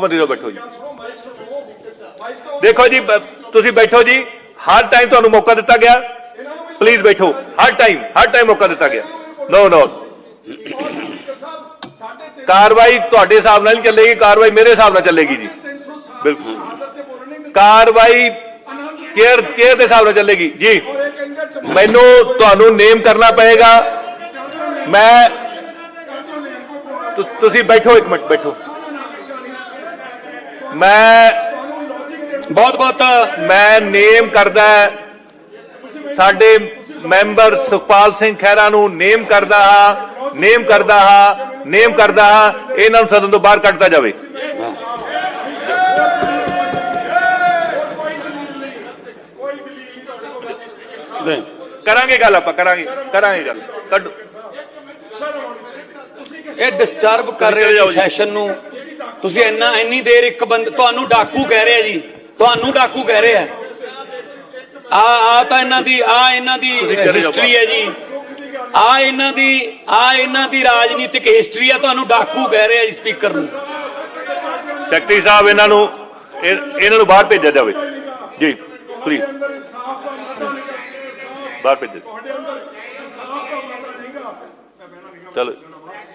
ਮੁੱਖ ਮੰਤਰੀ ਤੋਂ ਬੈਠੋ ਜੀ। ਦੇਖੋ ਜੀ, ਬ- ਤੁਸੀਂ ਬੈਠੋ ਜੀ, ਹਰ ਟਾਈਮ ਤੁਹਾਨੂੰ ਮੌਕਾ ਦਿੱਤਾ ਗਿਆ। ਪਲੀਜ਼ ਬੈਠੋ, ਹਰ ਟਾਈਮ ਹਰ ਟਾਈਮ ਮੌਕਾ ਦਿੱਤਾ ਗਿਆ। ਨੋ ਨੋ ਕਾਰਵਾਈ ਤੁਹਾਡੇ ਹਿਸਾਬ ਨਾਲ ਨਹੀਂ ਚੱਲੇਗੀ, ਕਾਰਵਾਈ ਮੇਰੇ ਹਿਸਾਬ ਨਾਲ ਚੱਲੇਗੀ ਜੀ। ਬਿਲਕੁਲ। ਕਾਰਵਾਈ ਚੇਅਰ ਚੇਅਰ ਦੇ ਹਿਸਾਬ ਨਾਲ ਚੱਲੇਗੀ। ਜੀ, ਮੈਨੂੰ ਤੁਹਾਨੂੰ ਨੇਮ ਕਰਨਾ ਪਏਗਾ। ਮੈਂ ਤੁ- ਤੁਸੀਂ ਬੈਠੋ ਇੱਕ ਮਿੰਟ, ਬੈਠੋ। ਮੈਂ ਬਹੁਤ ਬਹੁਤ ਮੈਂ ਨੇਮ ਕਰਦਾ ਸਾਡੇ ਮੈਂਬਰ ਸੁਖਪਾਲ ਸਿੰਘ ਖਹਿਰਾ ਨੂੰ ਨੇਮ ਕਰਦਾ ਹਾਂ ਨੇਮ ਕਰਦਾ ਹਾਂ ਨੇਮ ਕਰਦਾ ਹਾਂ ਇਹਨਾਂ ਨੂੰ ਸਦਨ ਤੋਂ ਬਾਹਰ ਕੱਢਤਾ ਜਾਵੇ ਨਹੀਂ। ਕਰਾਂਗੇ ਗੱਲ ਆਪਾਂ ਕਰਾਂਗੇ ਕਰਾਂਗੇ ਗੱਲ ਕੱਢੋ ਇਹ ਡਿਸਟਰਬ ਕਰ ਰਹੇ ਹੋ। ਸੈਸ਼ਨ ਨੂੰ ਤੁਸੀਂ ਇੰਨਾ ਇੰਨੀ ਦੇਰ ਇੱਕ ਬੰਦ ਤੁਹਾਨੂੰ ਡਾਕੂ ਕਹਿ ਰਿਹਾ ਜੀ। ਤੁਹਾਨੂੰ ਡਾਕੂ ਕਹਿ ਰਿਹਾ। ਆ ਆ ਤਾਂ ਇਹਨਾਂ ਦੀ ਆ ਇਹਨਾਂ ਦੀ ਹਿਸਟਰੀ ਹੈ ਜੀ। ਆ ਇਹਨਾਂ ਦੀ ਆ ਇਹਨਾਂ ਦੀ ਰਾਜਨੀਤਿਕ ਹਿਸਟਰੀ ਆ ਤੁਹਾਨੂੰ ਡਾਕੂ ਕਹਿ ਰਿਹਾ ਜੀ ਸਪੀਕਰ ਨੂੰ। ਸੈਕਟਰੀ ਸਾਹਿਬ ਇਹਨਾਂ ਨੂੰ ਇਹ- ਇਹਨਾਂ ਨੂੰ ਬਾਹਰ ਭੇਜਿਆ ਜਾਵੇ। ਜੀ ਪਲੀਜ਼ ਬਾਹਰ ਭੇਜੋ ਚਲੋ।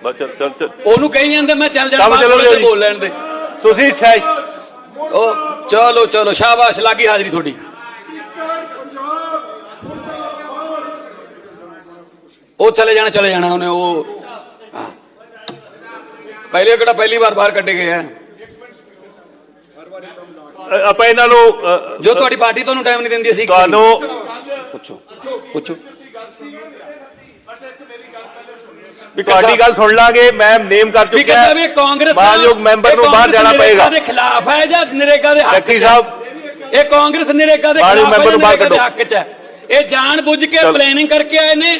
ਬਸ ਚੱਲ ਚੱਲ ਚੱਲ। ਉਹਨੂੰ ਕਹੀ ਜਾਂਦੇ ਮੈਂ ਚੱਲ ਜਾਣਾ ਕੰਮ ਬਾਹਰ ਚਲੋ ਬੋਲ ਜੀ। ਬੋਲ ਲੈਣ ਦੇ। ਤੁਸੀਂ ਸੈ ਉਹ ਚਲੋ ਚਲੋ ਸ਼ਾਬਾਸ਼ ਲੱਗੀ ਹਾਜ਼ਰੀ ਤੁਹਾਡੀ। ਉਹ ਚਲੇ ਜਾਣਾ ਚਲੇ ਜਾਣਾ ਉਹਨੇ ਉਹ ਹਾਂ। ਪਹਿਲੇ ਕਿਹੜਾ ਪਹਿਲੀ ਵਾਰ ਬਾਹਰ ਕੱਢੇ ਗਏ ਆ? ਆਪਾਂ ਇਹਨਾਂ ਨੂੰ ਅ, ਜੋ ਤੁਹਾਡੀ ਪਾਰਟੀ ਤੁਹਾਨੂੰ ਟਾਈਮ ਨਹੀਂ ਦਿੰਦੀ ਅਸੀਂ ਤੁਹਾਨੂੰ ਪੁੱਛੋ ਪੁੱਛੋ। ਤੁਹਾਡੀ ਗੱਲ ਸੁਣ ਲਾਂਗੇ ਮੈਂ ਨੇਮ ਕਰ ਚੁੱਕਿਆ ਸਾਹਿਬ ਇਹ ਕਾਂਗਰਸ ਮਾਨਯੋਗ ਮੈਂਬਰ ਨੂੰ ਬਾਹਰ ਜਾਣਾ ਪਏਗਾ ਦੇ ਖਿਲਾਫ ਹੈ ਜਾਂ ਨਰੇਗਾ ਦੇ ਹੱਕ ਚ ਹੈ? ਸਾਹਿਬ ਇਹ ਕਾਂਗਰਸ ਨਰੇਗਾ ਦੇ ਖਿਲਾਫ ਹੈ ਮੈਂਬਰ ਨੂੰ ਬਾਹਰ ਕੱਢੋ। ਹੱਕ ਚ ਹੈ ਇਹ ਜਾਣ ਬੁੱਝ ਕੇ। ਪਲੈਨਿੰਗ ਕਰਕੇ ਆਏ ਨੇ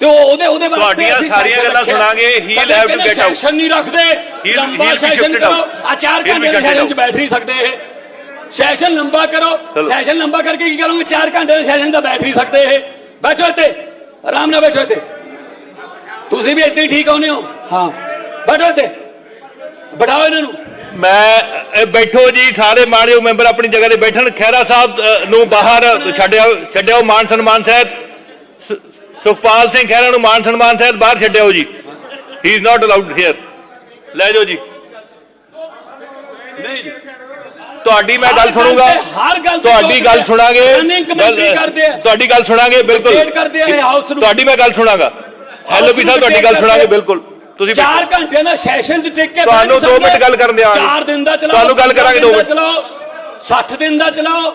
ਤੇ ਉਹ ਉਹਦੇ ਉਹਦੇ ਵਾਸਤੇ ਤੁਹਾਡੀਆਂ ਸਾਰੀਆਂ ਗੱਲਾਂ। ਸੁਣਾਂਗੇ, have to ਕਹਿੰਦੇ get out. ਸੈਸ਼ਨ ਨਹੀਂ ਰੱਖਦੇ। ਲੰਬਾ ਸੈਸ਼ਨ ਕਰੋ. ਆ ਚਾਰ He'll be ਘੰਟੇ ਦੇ ਸੈਸ਼ਨ ਚ. ਬੈਠ ਨਹੀਂ ਸਕਦੇ ਇਹ। ਸੈਸ਼ਨ ਲੰਬਾ ਕਰੋ। ਸੈਸ਼ਨ ਲੰਬਾ ਕਰਕੇ ਕੀ ਕਰੋਗੇ? ਚਾਰ ਘੰਟੇ ਦੇ ਸੈਸ਼ਨ ਦਾ ਬੈਠ ਨਹੀਂ ਸਕਦੇ ਇਹ। ਬੈਠੋ ਇੱਥੇ। ਆਰਾਮ ਨਾਲ ਬੈਠੋ ਇੱਥੇ। ਤੁਸੀਂ ਵੀ ਇੱਥੇ ਹੀ ਠੀਕ ਆਉਨੇ ਹੋ। ਹਾਂ। ਬੈਠੋ ਇੱਥੇ। ਬਿਠਾਓ ਇਹਨਾਂ ਨੂੰ। ਮੈਂ ਬੈਠੋ ਜੀ ਸਾਰੇ ਮਾਣਯੋਗ ਮੈਂਬਰ ਆਪਣੀ ਜਗ੍ਹਾ ਤੇ ਬੈਠਣ। ਖਹਿਰਾ ਸਾਹਿਬ ਨੂੰ ਬਾਹਰ ਛੱਡਿਓ ਛੱਡਿਓ ਮਾਨ ਸਨਮਾਨ ਸਹਿਤ ਸ- ਸੁਖਪਾਲ ਸਿੰਘ ਖਹਿਰਾ ਨੂੰ ਮਾਨ ਸਨਮਾਨ ਸਹਿਤ ਬਾਹਰ ਛੱਡਿਓ ਜੀ। He is not allowed here ਲੈ ਜਾਓ ਜੀ। ਨਹੀਂ। ਤੁਹਾਡੀ ਮੈਂ ਗੱਲ ਸੁਣੂਗਾ। ਹਰ ਗੱਲ ਤੁਹਾਡੀ ਗੱਲ ਸੁਣਾਂਗੇ। ਆ। ਤੁਹਾਡੀ ਗੱਲ ਸੁਣਾਂਗੇ ਬਿਲਕੁਲ। ਆ। ਤੁਹਾਡੀ ਮੈਂ ਗੱਲ ਸੁਣਾਗਾ। ਐਲਓਪੀ ਸਾਹਿਬ ਤੁਹਾਡੀ ਗੱਲ ਸੁਣਾਂਗੇ ਬਿਲਕੁਲ। ਤੁਸੀਂ ਚਾਰ ਘੰਟੇ ਦਾ ਸੈਸ਼ਨ ਚ ਟਿਕ ਕੇ ਤੁਹਾਨੂੰ ਬੈਠ ਦੋ ਸਕਦੇ। ਮਿੰਟ ਗੱਲ ਕਰਨ ਦਿਆਂਗੇ। ਚਾਰ ਦਿਨ ਦਾ ਚਲਾਓ ਤੁਹਾਨੂੰ ਗੱਲ ਕਰਾਂਗੇ ਦੋ ਪੰਦਰਾਂ ਮਿੰਟ। ਦਿਨ ਦਾ ਚਲਾਓ 60 ਦਿਨ ਦਾ ਚਲਾਓ।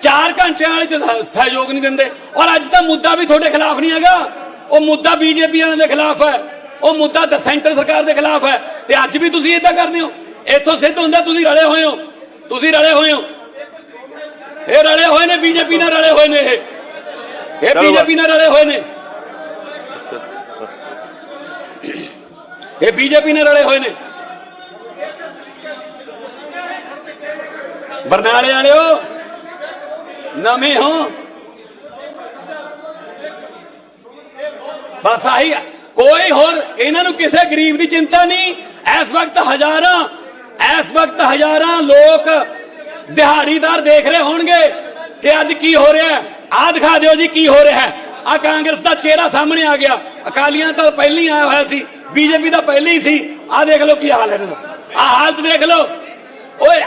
ਚਾਰ ਘੰਟਿਆਂ ਵਾਲੇ ਚ ਸਹਿਯੋਗ ਨਹੀਂ ਦਿੰਦੇ। ਔਰ ਅੱਜ ਤਾਂ ਮੁੱਦਾ ਵੀ ਤੁਹਾਡੇ ਖਿਲਾਫ ਨਹੀਂ ਹੈਗਾ। ਉਹ ਮੁੱਦਾ ਬੀਜੇਪੀ ਵਾਲਿਆਂ ਦੇ ਖਿਲਾਫ ਹੈ। ਉਹ ਮੁੱਦਾ ਤਾਂ ਸੈਂਟਰ ਸਰਕਾਰ ਦੇ ਖਿਲਾਫ ਹੈ। ਤੇ ਅੱਜ ਵੀ ਤੁਸੀਂ ਇਦਾਂ ਕਰਦੇ ਹੋ? ਇੱਥੋਂ ਸਿੱਧ ਹੁੰਦਾ ਤੁਸੀਂ ਰਲੇ ਹੋਏ ਹੋ। ਤੁਸੀਂ ਰਲੇ ਹੋਏ ਹੋ। ਇਹ ਰਲੇ ਹੋਏ ਨੇ ਬੀਜੇਪੀ ਨਾਲ ਰਲੇ ਹੋਏ ਨੇ ਇਹ। ਇਹ ਬੀਜੇਪੀ ਨਾਲ ਰਲੇ ਹੋਏ ਨੇ। ਇਹ ਬੀਜੇਪੀ ਨਾਲ ਰਲੇ ਹੋਏ ਨੇ। ਬਰਨਾਲੇ ਵਾਲਿਓ ਨਵੇਂ ਹੋ। ਬਸ ਆਹੀ ਕੋਈ ਹੋਰ, ਇਹਨਾਂ ਨੂੰ ਕਿਸੇ ਗਰੀਬ ਦੀ ਚਿੰਤਾ ਨਹੀਂ। ਇਸ ਵਕਤ ਹਜ਼ਾਰਾਂ, ਇਸ ਵਕਤ ਹਜ਼ਾਰਾਂ ਲੋਕ ਦਿਹਾੜੀਦਾਰ ਦੇਖ ਰਹੇ ਹੋਣਗੇ ਕਿ ਅੱਜ ਕੀ ਹੋ ਰਿਹਾ ਹੈ। ਆਹ ਦਿਖਾ ਦਿਓ ਜੀ ਕੀ ਹੋ ਰਿਹਾ ਹੈ। ਆ ਕਾਂਗਰਸ ਦਾ ਚਿਹਰਾ ਸਾਹਮਣੇ ਆ ਗਿਆ। ਅਕਾਲੀਆਂ ਤਾਂ ਪਹਿਲਾਂ ਹੀ ਆਇਆ ਹੋਇਆ ਸੀ, ਬੀਜੇਪੀ ਦਾ ਪਹਿਲਾਂ ਹੀ ਸੀ। ਆਹ ਦੇਖ ਲਓ ਕੀ ਹਾਲ ਹੈ ਇਹਨਾਂ ਦਾ। ਆਹ ਹਾਲਤ ਦੇਖ ਲਓ। ਓਏ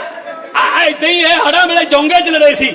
ਆ ਇਦਾਂ ਹੀ ਇਹ ਹੜਾ ਮੇਲੇ ਚੌਂਗੇ ਚ ਲੜੇ ਸੀ।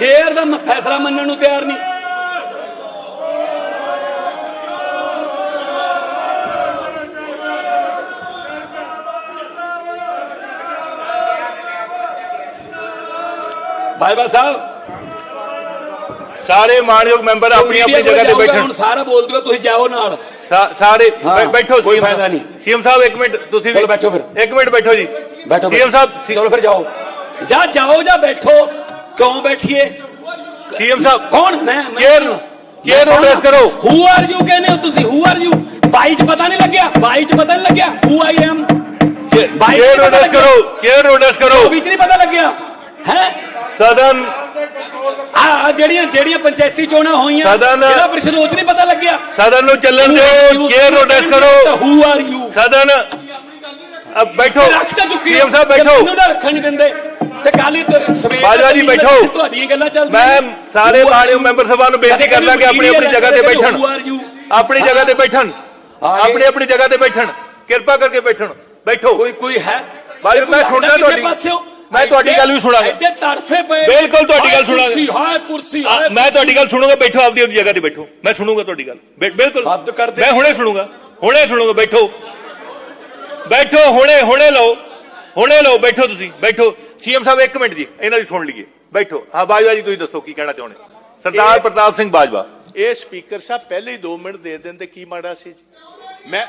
ਚੇਅਰ ਦਾ ਫੈਸਲਾ ਮੰਨਣ ਨੂੰ ਤਿਆਰ ਨਹੀਂ। ਬਾਬਾ ਸਾਹਿਬ ਸਾਰੇ ਮਾਣਯੋਗ ਮੈਂਬਰ ਆਪਣੀ ਆਪਣੀ ਜਗ੍ਹਾ ਤੇ ਬੈਠਣ। ਹੁਣ ਸਾਰਾ ਬੋਲ ਦਿਓ ਤੁਸੀਂ ਜਾਓ ਨਾਲ। ਸਾਰੇ ਬੈਠੋ ਕੋਈ ਫਾਇਦਾ ਨਹੀਂ। ਸੀਐਮ ਸਾਹਿਬ ਇੱਕ ਮਿੰਟ ਤੁਸੀਂ ਚਲੋ ਬੈਠੋ ਫਿਰ। ਇੱਕ ਮਿੰਟ ਬੈਠੋ ਜੀ। ਬੈਠੋ। ਸੀਐਮ ਸਾਹਿਬ ਚਲੋ ਫਿਰ ਜਾਓ। ਜਾ ਜਾਓ ਜਾਂ ਬੈਠੋ। ਕਿਉਂ ਬੈਠੀਏ ਸੀਐਮ ਸਾਹਿਬ ਕੌਣ ਮੈਂ ਮੈਂ Chair- ਕੌਣ? chair ਮੈਂ ਕੌਣ? address ਕਰੋ। Who are you? ਕਹਿੰਦੇ ਹੋ ਤੁਸੀਂ ਹੂ ਆਰ ਯੂ ਬਾਈ ਚ ਪਤਾ ਨਹੀਂ ਲੱਗਿਆ ਬਾਈ ਚ ਪਤਾ ਨਹੀਂ ਲੱਗਿਆ ਹੂ ਆਈ ਐਮ ਨੋਟਿਸ ਲੱਗਿਆ। ਕਰੋ ਕੇਅਰ ਨੋਟਿਸ ਕਰੋ ਵਿੱਚ ਨਹੀਂ ਪਤਾ ਲੱਗਿਆ ਹੈ ਸਦਨ ਆ ਜਿਹੜੀਆਂ ਜਿਹੜੀਆਂ ਪੰਚਾਇਤੀ ਚੋਣਾਂ ਹੋਈਆਂ ਸਦਨ- ਜਿਹੜਾ ਪ੍ਰੀਸ਼ਦ ਉਹ ਚ ਨਹੀਂ ਪਤਾ ਲੱਗਿਆ ਸਦਨ ਨੂੰ ਚੱਲਣ ਦਿਓ ਕੇਅਰ ਨੋਟਿਸ ਕਰੋ ਹੂ ਆਰ ਯੂ ਸਦਨ ਅਬ ਬੈਠੋ ਰੱਖ ਤਾਂ ਚੁੱਕੀ ਸੀਐਮ ਸਾਹਿਬ ਬੈਠੋ ਨਾ ਰੱਖਣ ਨਹੀਂ ਦਿੰਦੇ ਤੇ ਕਾਲੀ ਸਵੇਰ ਬਾਜਵਾ ਜੀ ਬੈਠੋ। ਤੁਹਾਡੀਆਂ ਗੱਲਾਂ ਚੱਲਦੀਆਂ ਮੈਂ ਸਾਰੇ ਮਾਣਯੋਗ ਮੈਂਬਰ ਸਭਾ ਨੂੰ ਬੇਨਤੀ ਕਰਦਾ ਕਿ ਆਪਣੀ ਆਪਣੀ ਜਗ੍ਹਾ ਤੇ ਬੈਠਣ। ਆਪਣੀ ਜਗ੍ਹਾ ਤੇ ਬੈਠਣ। ਆਪਣੀ ਆਪਣੀ ਜਗ੍ਹਾ ਤੇ ਬੈਠਣ। ਕਿਰਪਾ ਕਰਕੇ ਬੈਠਣ। ਬੈਠੋ। ਕੋਈ ਕੋਈ ਹੈ? ਬਾਜੀ, ਮੈਂ ਸੁਣਦਾ ਤੁਹਾਡੀ- ਮੈਂ ਤੁਹਾਡੀ ਗੱਲ ਵੀ ਸੁਣਾਂਗਾ। ਐਡੇ ਤੜਫੇ ਪਏ। ਬਿਲਕੁਲ ਤੁਹਾਡੀ ਗੱਲ ਸੁਣਾਂਗਾ। ਕੁਰਸੀ ਹਾਏ ਕੁਰਸੀ ਹਾਏ ਮੈਂ ਤੁਹਾਡੀ ਗੱਲ ਸੁਣੂਗਾ ਬੈਠੋ ਆਪਦੀ ਆਪਦੀ ਜਗ੍ਹਾ ਤੇ ਬੈਠੋ। ਮੈਂ ਸੁਣੂਗਾ ਤੁਹਾਡੀ ਗੱਲ। ਬਿਲਕੁਲ। ਹੱਦ ਕਰ ਦੇ। ਮੈਂ ਹੁਣੇ ਸੁਣੂਗਾ। ਹੁਣੇ ਸੁਣੂਗਾ ਬੈਠੋ। ਬੈਠੋ ਹੁਣੇ ਹੁਣੇ ਲਓ। ਹੁਣੇ ਲਓ ਬੈਠੋ ਤੁਸੀਂ। ਬੈਠੋ। ਸੀਐਮ ਸਾਹਿਬ ਇੱਕ ਮਿੰਟ ਜੀ ਇਹਨਾਂ ਦੀ ਸੁਣ ਲਈਏ। ਬੈਠੋ। ਹਾਂ ਬਾਜਵਾ ਜੀ ਤੁਸੀਂ ਦੱਸੋ ਕੀ ਕਹਿਣਾ ਚਾਹੁੰਦੇ? ਸਰਦਾਰ ਪ੍ਰਤਾਪ ਸਿੰਘ ਬਾਜਵਾ। ਇਹ ਸਪੀਕਰ ਸਾਹਿਬ ਪਹਿਲੇ ਹੀ 2 ਮਿੰਟ ਦੇ ਦਿੰਦੇ ਕੀ ਮਾੜਾ ਸੀ ਜੀ? ਮੈਂ